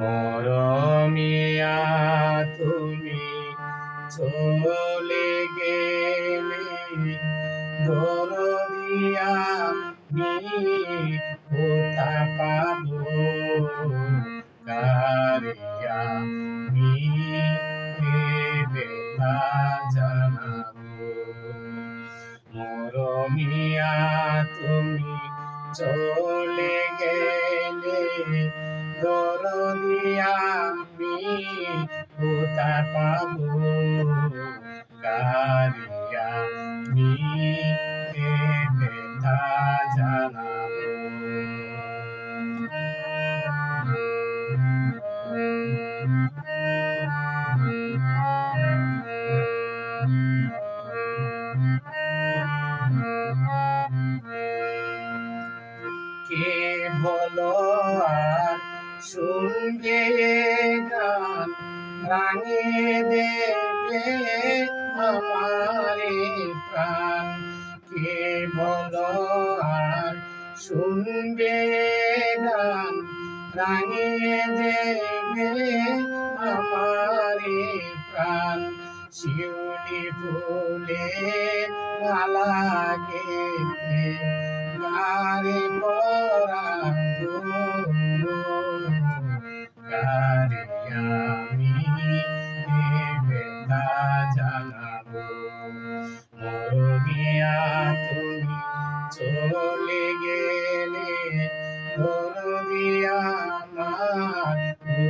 মরমিয়া তুমি চলে গেলে দরদিয়া কোথা মরমিয়া তুমি চলে গেলে দরদিয়া আমি কোথা পাবো। কারিয়া নি শুনবে গান, রাঙে দেবে আমারে প্রাণ। কে বলো আর শুনবে গান, রাঙে দেবে আমারে প্রাণ। শিউলি ফুলে মালা গেতে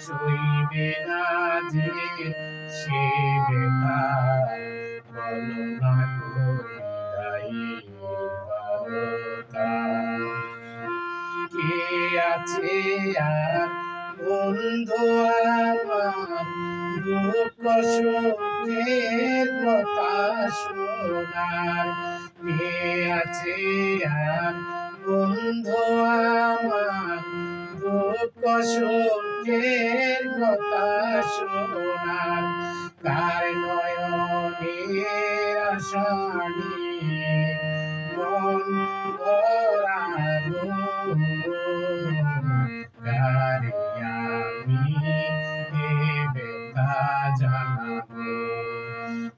সইবে না যে সে বেতা বলো না গো আছে আর বন্ধু আমার দুঃখ সুখের কথা শোনার কে আছে আর বন্ধু আমার? দুঃখ সুখের কথা শোনার কার নয়নের আশা নিয়ে মন ভরাবো কারিয়ামি এ বেতা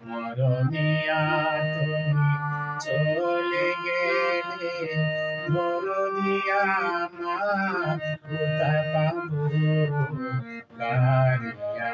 মরমিয়া তুমি আমি আমার কোথায় পাবো কারিয়া